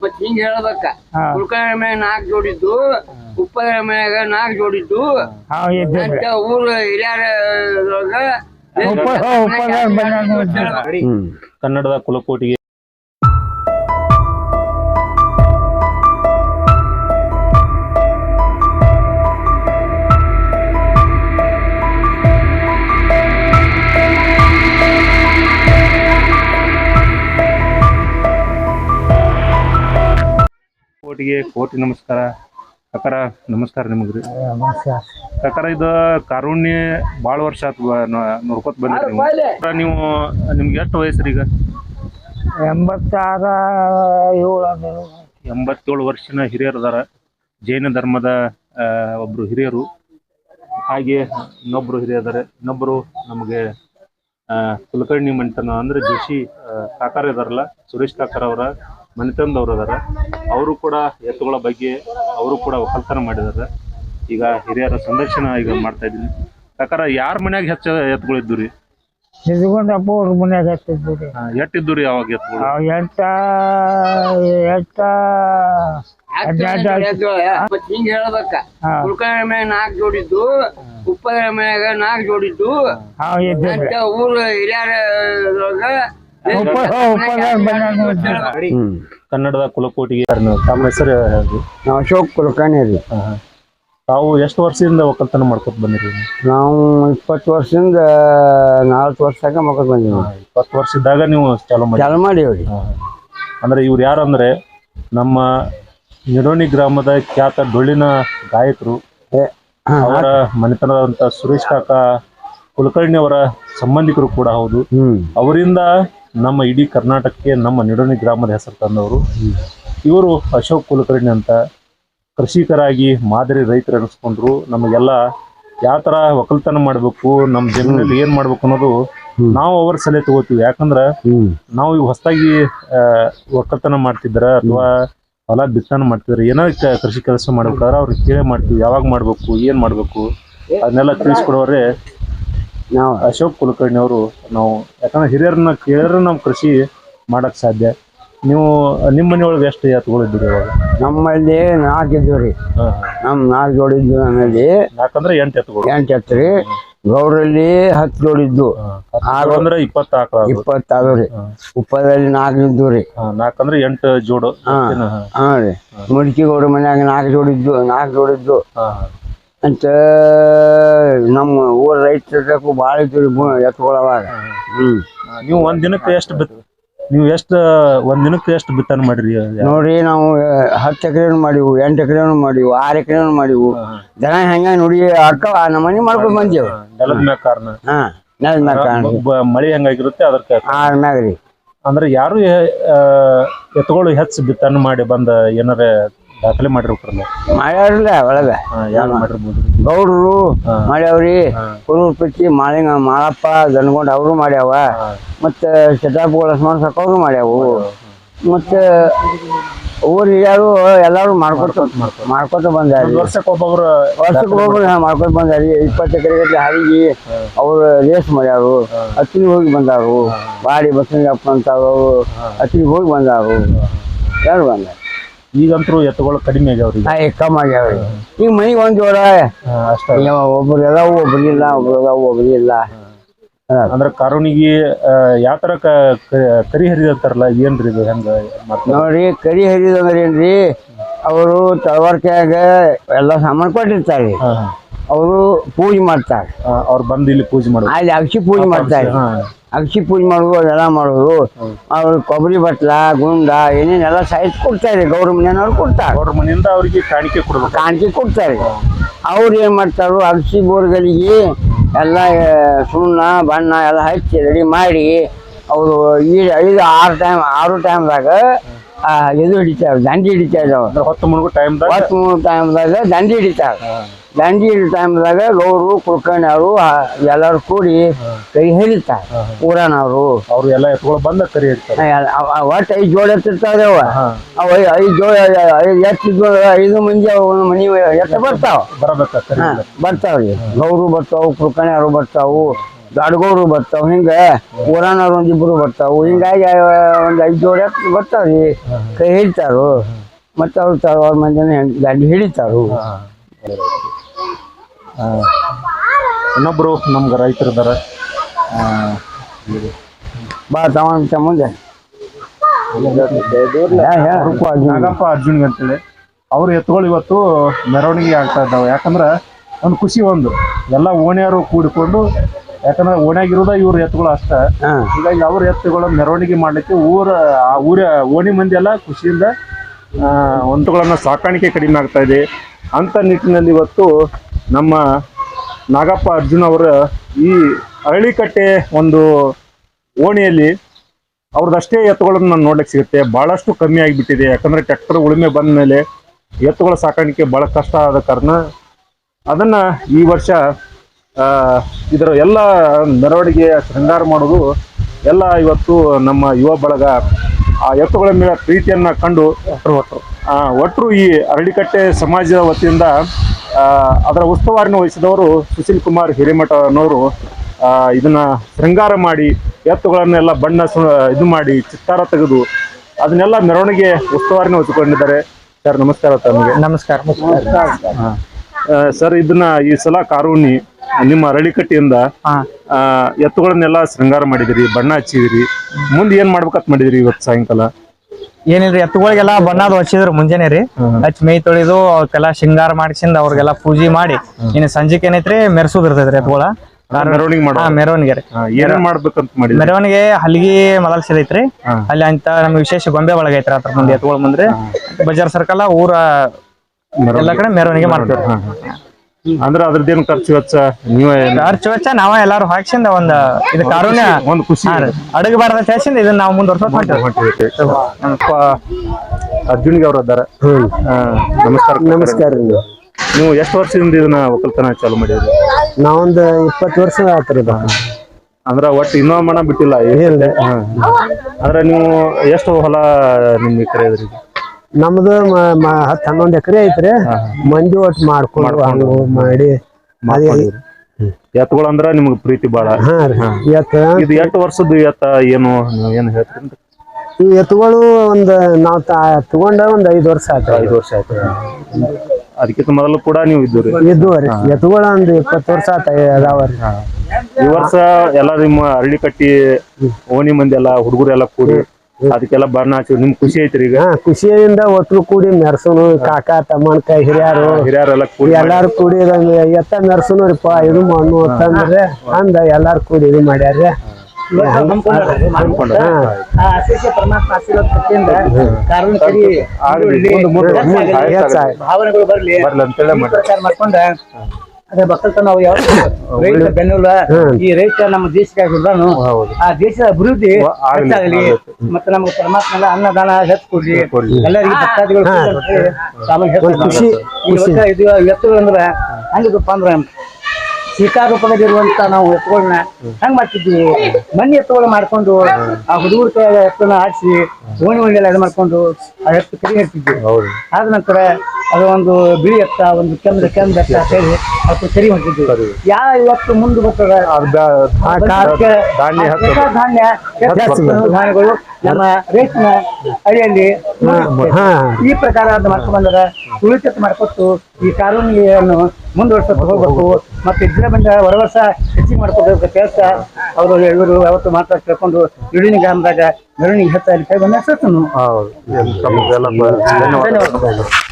ಮತ್ ಹಿಂಗ್ ಹೇಳ್ಬೇಕ. ಉಳ್ಕಳ ಮ್ಯಾಗ ಜೋಡಿತ್ತು ಜೋಡಿದ್ದು ಉಪ್ಪದ ಮ್ಯಾಗ ನಾಕ್ ಜೋಡಿದ್ದು ಅಂತ ಊರ್ ಹಿರಿಯರ. ಕನ್ನಡದ ಕುಲಕೋಟಿಗೆ ಕೋಟಿಗೆ ಕೋಟಿ ನಮಸ್ಕಾರ. ಕಕಾರ ನಮಸ್ಕಾರ ನಿಮಗ್ರಿ ನಮಸ್ಕಾರ. ಕಕರ ಇದು ಕಾರುಣ್ಯ ಭಾಳ ವರ್ಷ ಆತ್ ನೋಡ್ಕೊತ ಬಂದಿರಿ ನೀವು. ನಿಮ್ಗೆ ಎಷ್ಟು ವಯಸ್ಸು ಈಗ? ಎಂಬತ್ತಾರ ಏಳು ಎಂಬತ್ತೇಳು ವರ್ಷನ ಹಿರಿಯರು ಅದಾರ ಜೈನ ಧರ್ಮದ ಆ, ಒಬ್ರು ಹಿರಿಯರು. ಹಾಗೆ ಇನ್ನೊಬ್ರು ಹಿರಿಯದಾರೆ ಇನ್ನೊಬ್ರು ನಮಗೆ ಆ, ಕುಲಕರ್ಣಿ ಮಂಟನ ಅಂದ್ರೆ ಜೋಶಿ ಕಾಕಾರ ಇದಾರಲ್ಲ ಸುರೇಶ್ ಕಾಕರ್ ಅವರ. ಮನೆತನದವ್ರು ಅದಾರ. ಅವರು ಕೂಡ ಎತ್ತುಗಳ ಬಗ್ಗೆ ಅವರು ಕೂಡ ಒಕ್ಕಲ್ತನ ಮಾಡಿದಾರೆ. ಈಗ ಹಿರಿಯರ ಸಂದರ್ಶನ ಈಗ ಮಾಡ್ತಾ ಇದ್ದೀನಿ. ಯಾಕಂದ್ರೆ ಯಾರ ಮನ್ಯಾಗ ಹೆಚ್ಚ ಎತ್ತುಗಳು ಇದ್ದು ರೀ ಸಿದ್ದುಗೊಂಡಪ್ಪ ಅವ್ರ ಮನ್ಯಾಗ ಹತ್ತಿದ್ರಿ ಎಟ್ಟಿದ್ದು ರೀ ಅವಾಗ ಎತ್ತುಗಳು? ಅವ್ ಎಂಟ ಎಂಟ ಹಿಂಗ ಹೇಳ್ಬೇಕ. ಹಾ. ಮ್ಯಾಗ ನಾಲ್ಕ್ ಜೋಡಿದ್ದು ಉಪ್ಪದ ಮ್ಯಾಗ ನಾಲ್ಕು ಜೋಡಿದ್ದು. ಇದ್ದಿದ್ರಿ. ಅಂತ ಊರ್ ಹಿರಿಯರ ಕನ್ನಡದ ಕುಲಕೋಟಿಗೆ ತಮ್ಮ ಹೆಸರು ನಾವು ಅಶೋಕ್ ಕುಲಕರ್ಣಿ ರೀ. ತಾವು ಎಷ್ಟು ವರ್ಷದಿಂದ ಒಕ್ಕಲ್ತನ ಮಾಡ್ಕೊತ ಬಂದಿರಿ? ನಾವು ಇಪ್ಪತ್ತು ವರ್ಷದಿಂದ ನಾಲ್ಕು ವರ್ಷದಾಗ ಮಕ್ಕಳು ಬಂದೀವಿ. ಇಪ್ಪತ್ತು ವರ್ಷದಾಗ ನೀವು ಚಾಲು ಮಾಡಿ ಚಾಲು ಅಂದ್ರೆ ಇವ್ರು ಯಾರು ಅಂದ್ರೆ ನಮ್ಮ ನಿರೋಣಿ ಗ್ರಾಮದ ಖ್ಯಾತ ಡೊಳ್ಳಿನ ಗಾಯಕರು ಅವರ ಮನೆತನದಂತ ಸುರೇಶ್ ಕಾಕ ಕುಲಕರ್ಣಿ ಅವರ ಸಂಬಂಧಿಕರು ಕೂಡ ಹೌದು. ಅವರಿಂದ ನಮ್ಮ ಇಡೀ ಕರ್ನಾಟಕಕ್ಕೆ ನಮ್ಮ ನಿಡೋಣಿ ಗ್ರಾಮದ ಹೆಸರು ತಂದವರು. ಇವರು ಅಶೋಕ್ ಕುಲಕರ್ಣಿ ಅಂತ. ಕೃಷಿಕರಾಗಿ ಮಾದರಿ ರೈತರು ಅನಿಸ್ಕೊಂಡ್ರು ನಮಗೆಲ್ಲ ಯಾವ ತರ ಒಕ್ಕಲ್ತನ ಮಾಡ್ಬೇಕು, ನಮ್ಮ ಜಮೀನಲ್ಲಿ ಏನ್ ಮಾಡ್ಬೇಕು ಅನ್ನೋದು ನಾವು ಅವ್ರ ಸಲಹೆ ತಗೋತೀವಿ. ಯಾಕಂದ್ರ ನಾವು ಈಗ ಹೊಸದಾಗಿ ಒಕ್ಕಲ್ತನ ಮಾಡ್ತಿದ್ರ ಅಥವಾ ಹೊಲ ಬಿತ್ತನ ಮಾಡ್ತಿದ್ರೆ ಏನೋ ಕೃಷಿ ಕೆಲಸ ಮಾಡ್ಬೇಕಾದ್ರೆ ಅವ್ರಿಗೆ ಕೇಳಿ ಮಾಡ್ತೀವಿ. ಯಾವಾಗ ಮಾಡಬೇಕು, ಏನು ಮಾಡ್ಬೇಕು? ಅದನ್ನೆಲ್ಲ ತಿಳಿಸ್ಕೊಡೋರೆ ನಾವು ಅಶೋಕ್ ಕುಲಕರ್ಣಿ ಅವರು ನಾವು ಯಾಕಂದ್ರೆ ಹಿರಿಯರನ್ನ ಕೇಳಿದ್ರೆ ನಾವು ಕೃಷಿ ಮಾಡಕ್ ಸಾಧ್ಯ. ನೀವು ನಿಮ್ಮ ಮನೆಯೊಳಗೆ ಎಷ್ಟು ಎತ್ತುಗಳಿದ್ದೀರಿ ಇವಾಗ? ನಮ್ಮಲ್ಲಿ ನಾಲ್ಕು ಇದ್ವು ರೀ ನಮ್ಮ ನಾಲ್ಕು ಜೋಡಿದ್ದು ನಮ್ಮಲ್ಲಿ. ಯಾಕಂದ್ರೆ ಎಂಟು ಎತ್ತುಗಳು. ಎಂಟು ಎತ್ತು ರೀ ಗೌರಲ್ಲಿ ಹತ್ತು ಜೋಡಿದ್ದು ಆರು ಅಂದ್ರೆ ಇಪ್ಪತ್ತು ಆಕಳ. ಇಪ್ಪತ್ತಾರು ರೀ. ಉಪ್ಪದಲ್ಲಿ ನಾಲ್ಕು ಇದ್ದು ರೀ ನಾಲ್ಕಂದ್ರೆ ಎಂಟು ಜೋಡು. ಹಾ. ಹಾ, ರೀ. ಮುದುಕಿ ಗೌಡ ಮನ್ಯಾಗ ನಾಲ್ಕು ಜೋಡಿದ್ದು ನಾಲ್ಕು ಜೋಡಿದ್ದು. ಅಂತ ನಮ್ಮ ಊರ ರೈತರು ಭಾಳ ಇದ್ದು ರೀ ಎತ್ಕೊಳವಾಗ ಹ್ಮ್. ನೀವು ಒಂದ್ ದಿನಕ್ಕೆ ಎಷ್ಟು ಬಿತ್ ನೀವು ಎಷ್ಟು ಒಂದ್ ದಿನಕ್ಕೆ ಎಷ್ಟು ಬಿತ್ತನೆ ಮಾಡಿರಿ? ನೋಡ್ರಿ ನಾವು ಹತ್ತು ಎಕರೆನು ಮಾಡಿವು ಎಂಟು ಎಕರೆನು ಮಾಡಿವು ಆರು ಎಕರೆನು ಮಾಡಿವು. ಜನ ಹೆಂಗ ನೋಡಿ ಅರ್ಕ ನಮ್ಮ ಮನೆ ಮಾಡ್ಕೊಂಡು ಬಂದೇವು. ನೆಲದ ಮ್ಯಾಗ ಕಾರಣ. ಹಾ ನೆಲದ ಮ್ಯಾಗ ಕಾರಣ. ಬ- ಮಳೆ ಹೆಂಗಾಗಿರುತ್ತೆ ಅದಕ್ಕೆ ಆರ್ ಮ್ಯಾಗ ರೀ ಅಂದ್ರೆ ಯಾರು ಆ, ಎತ್ತುಗಳು ಹೆಚ್ಚು ಬಿತ್ತನೆ ಮಾಡಿ ಬಂದ ಏನಾರ ದಾಖಲೆ ಮಾಡಿರ್ಬೇಕು ಒಳಗ. ಯಾರು ಮಾಡಿರ್ಬೋದು? ಗೌಡ್ರು. ಮಾಡ್ಯಾವ್ರಿ. ಕುರೂರ್ ಪಿಚ್ಚಿ ಮಾಳಿಂಗ ಮಾಳಪ್ಪ ದನಗೊಂಡ್ ಅವರು ಮಾಡ್ಯಾವ. ಮತ್ತೆ ಶತಾಪುಗಳ ಲಕ್ಷ್ಮಣ ಸಕ್ಕವರು ಮಾಡ್ಯಾವು. ಮತ್ತೆ ಊರು ಹಿರಿಯರು ಎಲ್ಲಾರು ಮಾಡ್ಕೊತ ಮಾಡ್ಕೊತ ಬಂದಾರಿ. ವರ್ಷಕ್ಕೊಬ್ಬೊಬ್ರು ವರ್ಷಕ್ಕೆ ಒಬ್ಬೊಬ್ರು ವರ್ಷಕ್ಕೆ ಒಬ್ಬರು ಮಾಡ್ಕೊತ ಬಂದಾರಿ. ಇಪ್ಪತ್ತು ಎಕರೆ ಗಟ್ಟಲೆ ಹಾರಿಗೆ ಅವ್ರು ರೇಸ್ ಮಾಡ್ಯಾರು. ಹತ್ತಿಗೆ ಹೋಗಿ ಬಂದಾರು. ಬಾಡಿ ಬಸಂಗಪ್ಪ ಅಂತ ಅವರು ಹತ್ತಿಗೆ ಹೋಗಿ ಬಂದಾರು. ಯಾರು ಬಂದಾರ? ಈಗಂತೂ ಎತ್ತುಗಳು ಕಡಿಮೆ ಆಗ್ಯಾವ್ರಿ ಕಮ್ಮಿ ಆಗ್ಯಾವ ಈಗ ಮನೆಗೆ ಒಂದ್ ಜೋಳ ಅಷ್ಟ. ಈಗ ಒಬ್ರು ಅದಾವು ಎಲ್ಲವೂ ಇಲ್ಲ ಒಬ್ರು ಅದಾವು ಅಂದ್ರೆ ಕಾರುಣಿಗೆ ಯಾವ ತರ ಕ- ಕ- ಕರಿ ಹರಿದಂತಾರಲ್ಲ ಏನ್ರಿ ಇದು ಹೆಂಗ ನೋಡ್ರಿ ಕರಿ ಹರಿದಂದ್ರೆ ಏನ್ರಿ ಅವರು ತಳವಾರ್ಕ್ಯಾಗ ಎಲ್ಲ ಸಾಮಾನು ಕೊಟ್ಟಿರ್ತಾರೆ. ಅವರು ಪೂಜೆ ಮಾಡ್ತಾರೆ. ಅವ್ರು ಬಂದು ಇಲ್ಲಿ ಪೂಜೆ ಮಾಡೋದು. ಅಲ್ಲಿ ಅಕ್ಷಿ ಪೂಜೆ ಮಾಡ್ತಾರೆ. ಅಕ್ಷಿ ಪೂಜೆ ಮಾಡೋದು ಅದೆಲ್ಲ ಮಾಡೋದು ಅವ್ರು ಕೊಬ್ಬರಿ ಬಟ್ಲ ಗುಂಡ ಏನೇನೆಲ್ಲ ಸೈಜ್ ಕೊಡ್ತಾರೆ ಗೌರ ಮನೆಯವ್ರು ಕೊಡ್ತಾರೆ. ಅವ್ರ ಮನೆಯಿಂದ ಅವ್ರಿಗೆ ಕಾಣಿಕೆ ಕೊಡ್ಬೇಕು. ಕಾಣಿಕೆ ಕೊಡ್ತಾರೆ. ಅವ್ರು ಏನು ಮಾಡ್ತಾರೋ ಅಗಸಿ ಬೋರ್ಗಳಿಗೆ ಎಲ್ಲ ಸುಣ್ಣ ಬಣ್ಣ ಎಲ್ಲ ಹಚ್ಚಿ ರೆಡಿ ಮಾಡಿ ಅವರು ಈ ಐದು ಆರು ಟೈಮ್ ಆರು ಟೈಮ್ದಾಗ ಇದು ಹಿಡಿತಾರ ದಂಡಿ ಹಿಡಿತಾರ ಅಂದ್ರೆ ಹೊತ್ತು ಮುಳುಗು ಟೈಮ್ದಾಗ ಹೊತ್ತು ಟೈಮ್ದಾಗ ದಂಡಿ ಹಿಡಿತಾರೆ. ದಂಡಿ ಹಿಡಿದ ಟೈಮ್ದಾಗ ಗೌರು ಕುಳ್ಕರ್ಣಿ ಅವರು ಎಲ್ಲರೂ ಕೂಡಿ ಕೈ ಹಿಡಿತಾರೆ ಊರನವರು. ಅವ್ರು ಎಲ್ಲ ಎತ್ತುಗಳು ಬಂದ ಕರಿ ಒಟ್ಟು ಐದು ಜೋಳ ಎತ್ತಿರ್ತಾರೆ ಅವ. ಅವ ಐ- ಐದು ಜೋಳ ಐದು ಎತ್ತಿದ್ವು ಐದು ಮಂದಿ ಒಂದು ಮನಿ ಎತ್ತ ಬರ್ತಾವ. ಬರ್ತಾವ್ರಿ. ಗೌರು ಬರ್ತಾವು ಕುಳ್ಕರ್ಣಿ ಅವರು ಬರ್ತಾವು. ಗಾಡ್ಗೋರು ಬರ್ತಾವ ಹಿಂಗ ಊರಾನವ್ರು ಒಂದಿಬ್ರು ಬರ್ತಾವು. ಹಿಂಗಾಗಿ ಒಂದ್ ಐದ್ ಜೋಡಿ ಬರ್ತಾವ್ರಿ ಕೈ ಹಿಡಿತಾರು. ಮತ್ತ ಅವ್ರು ಅವ್ರ ಮಂದಿನ ಗಾಡಿ ಹಿಡಿತಾರು. ಇನ್ನೊಬ್ರು ನಮ್ಗೆ ರೈತರು ಇದಾರೆ. ಬಾ ತಮ್ಮ ಮುಂದೆ. ನಾಗಪ್ಪ ಅರ್ಜುನ್ಗೆ ಅಂತೇಳಿ. ಅವ್ರ ಎತ್ತುಗಳು ಇವತ್ತು ಮೆರವಣಿಗೆ ಆಗ್ತಾ ಇದ್ದಾವೆ. ಯಾಕಂದ್ರೆ ಒಂದು ಖುಷಿ ಒಂದು. ಎಲ್ಲ ಓಣಿಯರು ಕೂಡಿಕೊಂಡು ಯಾಕಂದ್ರೆ ಓಣ್ಯಾಗಿರೋದ ಇವ್ರ ಎತ್ತುಗಳು ಅಷ್ಟ. ಹೀಗಾಗಿ ಅವ್ರ ಎತ್ತುಗಳ ಮೆರವಣಿಗೆ ಮಾಡ್ಲಿಕ್ಕೆ ಊರ ಆ ಊರ ಓಣಿ ಮಂದಿ ಎಲ್ಲ ಖುಷಿಯಿಂದ ಆ, ಒಂಟುಗಳನ್ನ ಸಾಕಾಣಿಕೆ ಕಡಿಮೆ ಆಗ್ತಾ ಇದೆ. ಅಂತ ನಿಟ್ಟಿನಲ್ಲಿ ಇವತ್ತು ನಮ್ಮ ನಾಗಪ್ಪ ಅರ್ಜುನ್ ಅವರ ಈ ಅರಳಿಕಟ್ಟೆ ಒಂದು ಓಣಿಯಲ್ಲಿ ಅವ್ರದ್ದಷ್ಟೇ ಎತ್ತುಗಳನ್ನು ನಾನು ನೋಡ್ಲಿಕ್ಕೆ ಸಿಗುತ್ತೆ. ಬಹಳಷ್ಟು ಕಮ್ಮಿ ಆಗಿಬಿಟ್ಟಿದೆ. ಯಾಕಂದ್ರೆ ಟ್ರ್ಯಾಕ್ಟರ್ ಉಳುಮೆ ಬಂದ ಮೇಲೆ ಎತ್ತುಗಳ ಸಾಕಾಣಿಕೆ ಬಹಳ ಕಷ್ಟ ಆದ ಕಾರಣ ಅದನ್ನ ಈ ವರ್ಷ ಇದರ ಎಲ್ಲ ಮೆರವಣಿಗೆ ಶೃಂಗಾರ ಮಾಡೋದು ಎಲ್ಲ ಇವತ್ತು ನಮ್ಮ ಯುವ ಬಳಗ ಆ ಎತ್ತುಗಳ ಮೇಲೆ ಪ್ರೀತಿಯನ್ನು ಕಂಡು ಆ, ಒಟ್ರು ಈ ಅರಳಿಕಟ್ಟೆ ಸಮಾಜದ ವತಿಯಿಂದ ಅದರ ಉಸ್ತುವಾರಿನ ವಹಿಸಿದವರು ಸುಶೀಲ್ ಕುಮಾರ್ ಹಿರೇಮಠನವರು ಆ, ಇದನ್ನ ಶೃಂಗಾರ ಮಾಡಿ ಎತ್ತುಗಳನ್ನೆಲ್ಲ ಬಣ್ಣ ಇದು ಮಾಡಿ ಚಿತ್ತಾರ ತೆಗೆದು ಅದನ್ನೆಲ್ಲ ಮೆರವಣಿಗೆ ಉಸ್ತುವಾರಿನ ವಹಿಸಿಕೊಂಡಿದ್ದಾರೆ. ಸರ್ ನಮಸ್ಕಾರ ತಮಗೆ ನಮಸ್ಕಾರ ಸರ್ ಇದನ್ನ ಈ ಸಲ ಕಾರುಣಿ ನಿಮ್ಮ ಅರಳಿಕಟ್ಟಿಯಿಂದ ಎತ್ತುಗಳನ್ನೆಲ್ಲ ಶೃಂಗಾರ ಮಾಡಿದಿರಿ ಬಣ್ಣ ಹಚ್ಚಿದಿರಿ. ಮುಂದೆ ಏನ್ ಮಾಡ್ಬೇಕಂತ ಮಾಡಿದಿರಿ ಇವತ್ತು ಸಾಯಂಕಾಲ? ಏನಿಲ್ರಿ ಎತ್ತುಗಳಿಗೆಲ್ಲ ಬಣ್ಣದ ಹಚ್ಚಿದ್ರು ಮುಂಜಾನೆ ರೀ. ಹಚ್ಚಿ ಮೈ ತೊಳಿದು ಅವಕ್ಕೆಲ್ಲ ಶೃಂಗಾರ ಮಾಡಿಸಿಂದ ಅವ್ರಿಗೆಲ್ಲ ಪೂಜೆ ಮಾಡಿ ಇನ್ನು ಸಂಜೆಕ್ ಏನೈತ್ರಿ ಮೆರ್ಸೋದ್ ಇರ್ತೈತ್ರಿ ಎತ್ತುಗಳ. ಮೆರವಣಿಗೆ ಮಾಡೋ ಮೆರವಣಿಗೆ ರೀ. ಏನೇನ್ ಮಾಡ್ಬೇಕಂತ ಮಾಡಿ ಮೆರವಣಿಗೆ ಹಲ್ಗಿ ಮಲಲ್ಸಿದೈತ್ರಿ ಅಲ್ಲಿ ಅಂತ ನಮ್ಗೆ ವಿಶೇಷ ಗೊಂಬೆ ಒಳಗೈತ್ರಿ ಐತ್ರಿ ಅದ್ರ ಮುಂದೆ ಎತ್ತುಗಳ ಮುಂದ್ರೆ ಬಜಾರ್ ಸರ್ಕಲ್ ಊರ ಎಲ್ಲ ಕಡೆ ಮೆರವಣಿಗೆ ಮಾಡ್ತೀವಿ ಅಂದ್ರೆ ಅದ್ರದ್ದೇನು ಖರ್ಚು ವೆಚ್ಚ ನೀವೇ ಖರ್ಚು ವೆಚ್ಚ ನಾವ ಎಲ್ಲಾರು ಹಾಕ್ಸಿಂದ ಒಂದ್ ಇದು ಕಾರುಣ್ಯ. ಒಂದು ಖುಷಿ. ಅಡಗಬಾರ್ದ ಸೇಸಿಂದ ಇದನ್ನ ನಾವು ನಮ್ಮಪ್ಪ ಅರ್ಜುನ್ಗೆ ಅವ್ರ ಅದಾರ? ನಮಸ್ಕಾರ ನಮಸ್ಕಾರ ನೀವು ಎಷ್ಟು ವರ್ಷದಿಂದ ಇದನ್ನ ಒಕ್ಕಲ್ತನ ಚಾಲು ಮಾಡಿದ್ರಿ? ನಾವೊಂದು ಇಪ್ಪತ್ತು ವರ್ಷ ಆತ್ರಿ ಇದು ಅಂದ್ರ ಒಟ್ಟು ಇನ್ನೊ ಮಣ ಬಿಟ್ಟಿಲ್ಲ. ಅಂದ್ರೆ ನೀವು ಎಷ್ಟು ಹೊಲ ನಿಮ್ಗೆ ಕರೆಯದ್ರಿ ಇದ್ರಿ ನಮ್ದು ಹತ್ತು ಹನ್ನೊಂದು ಎಕರೆ ಐತ್ರಿ. ಮಂದಿ ಒಟ್ಟು ಮಾಡ್ಕೊಂಡು ಹಂಗು ಮಾಡಿ ಅದೇ ಎತ್ತುಗಳು ಅಂದ್ರ ನಿಮ್ಗೆ ಪ್ರೀತಿ ಬಾಳ. ಹಾ ರೀ. ಎತ್ತ ಇದು ಎಷ್ಟು ವರ್ಷದ ಎತ್ತ ಏನು ನೀವು ಏನು ಹೇಳ್ತೀರಿ ಈ ಎತ್ತುಗಳು ಒಂದ್ ನಾವ್ ತಾ ತಗೊಂಡ ಒಂದ್ ಐದ್ ವರ್ಷ ಆಯ್ತು. ಐದು ವರ್ಷ ಆಯ್ತು. ಅದಕ್ಕಿಂತ ಮೊದಲು ಕೂಡ ನೀವು ಇದ್ದೀರಿ ಇದ್ದು ಎತ್ತುಗಳ ಒಂದ್ ಇಪ್ಪತ್ತು ವರ್ಷ ಆತ ಅದಾವ ರೀ. ಈ ವರ್ಷ ಎಲ್ಲ ನಿಮ್ಮ ಹಳ್ಳಿ ಕಟ್ಟಿ ಓಣಿ ಮಂದಿ ಎಲ್ಲ ಹುಡುಗರು ಎಲ್ಲ ಕೂಡಿ ಅದಕ್ಕೆಲ್ಲ ಬರ್ನ ಹಚ್ಚಿ ನಿಮ್ ಖುಷಿ ಐತ್ರಿ ಈಗ? ಹಾ ಖುಷಿಯಿಂದ ಒಟ್ಟು ಕೂಡಿ ಮೆರ್ಸುನು ಕಾಕ ತಮ್ಮನ ಕೈ ಹಿರಿಯರು ಹಿರಿಯರೆಲ್ಲ ಕೂಡಿ ಎಲ್ಲಾರು ಕೂಡಿ ಇದೊಂದು ಎತ್ತ ಮೆರ್ಸುನು ರೀಪ ಇದು ಮಣ್ಣು ಅಂತಂದ್ರೆ ಅಂದ ಎಲ್ಲಾರು ಕೂಡಿ ಇದು ಮಾಡ್ಯಾರ. ಭಾವನೆಗಳು ಬರ್ಲಿ. ಮಾಡ್ಕೊಂಡ ಅದೇ ಬಕ್ಕಲ್ತ ನಾವು ಯಾವ ರೈತ ಬೆನ್ನುಲ ಈ ರೈತ ನಮ್ಮ ದೇಶಕ್ಕೆ ಹುಡ್ದಾನು ಆ ದೇಶದ ಅಭಿವೃದ್ಧಿ ಆಗ್ಲಿ, ಹೆಚ್ಚಾಗಲಿ ಮತ್ತೆ ನಮ್ಗೆ ಪರಮಾತ್ಮ ಅನ್ನದಾನ ಹೆಚ್ಚು ಕೊಡ್ಲಿ. ಎಲ್ಲರಿಗೂ ಭಕ್ತಾದಿಗಳು ಖುಷಿ, ಇದು ಎತ್ತುಗಳು ಅಂದ್ರೆ ಹಂಗಿದಪ್ಪ ಅಂದ್ರೆ ಶಿಕಾರ ರೂಪದಲ್ಲಿರುವಂತ ನಾವು ಎತ್ತುಗಳನ್ನ ಹೆಂಗ್ ಮಾಡ್ತಿದ್ವಿ? ಮಣ್ಣಿ ಎತ್ತುಗಳು ಮಾಡ್ಕೊಂಡು ಆ ಹುಡುಗರ ಕೈಯಾಗ ಎತ್ತನ್ನ ಆಡಿಸಿ ಓಣಿ ಓಣಿ ಎಲ್ಲ ಇದು ಮಾಡ್ಕೊಂಡು ಆ ಎತ್ತು ಕರಿ ಹಿಡ್ತಿದ್ವಿ ಆದ ನಂತರ ಅದು ಒಂದು ಬಿಳಿ ಎತ್ತ ಒಂದು ಕೆಂದ ಕೆಂದ ಎತ್ತ ಸೇರಿ ಅದಕ್ಕೆ ಸರಿ. ಹೊಂಟಿದ್ವಿ ಯಾವ ಇವತ್ತು ಮುಂದೆ ಬರ್ತದೆ? ಧಾನ್ಯ ಧಾನ್ಯಗಳು ನಮ್ಮ ರೈತನ ಅಡಿಯಲ್ಲಿ ಈ ಪ್ರಕಾರ ಅದು ಮಾಡ್ಕೊಂಡ್ ಬಂದದ ಉಳಿತ ಮಾಡ್ಕೊಟ್ಟು ಈ ಕಾನೂನಿಯನ್ನು ಮುಂದುವರ್ಸಕ್ಕೆ ಹೋಗ್ಬೇಕು. ಮತ್ತೆ ಇದ್ರ ಬಂದ ಹೊರ ವರ್ಷ ಹೆಚ್ಚಿಗೆ ಮಾಡ್ಕೊಬೇಕು ಕೆಲಸ ಅವರು ಎಲ್ಲರೂ ಯಾವತ್ತು ಮಾತ್ರ ಕೇಳ್ಕೊಂಡು ಇಳಿನ ಗ್ರಾಮದಾಗ ಮೆರವಣಿಗೆ ಹೆಚ್ಚಾಗಿ ಕೈ ಬಂದ ಎಲ್ಲ ಧನ್ಯವಾದ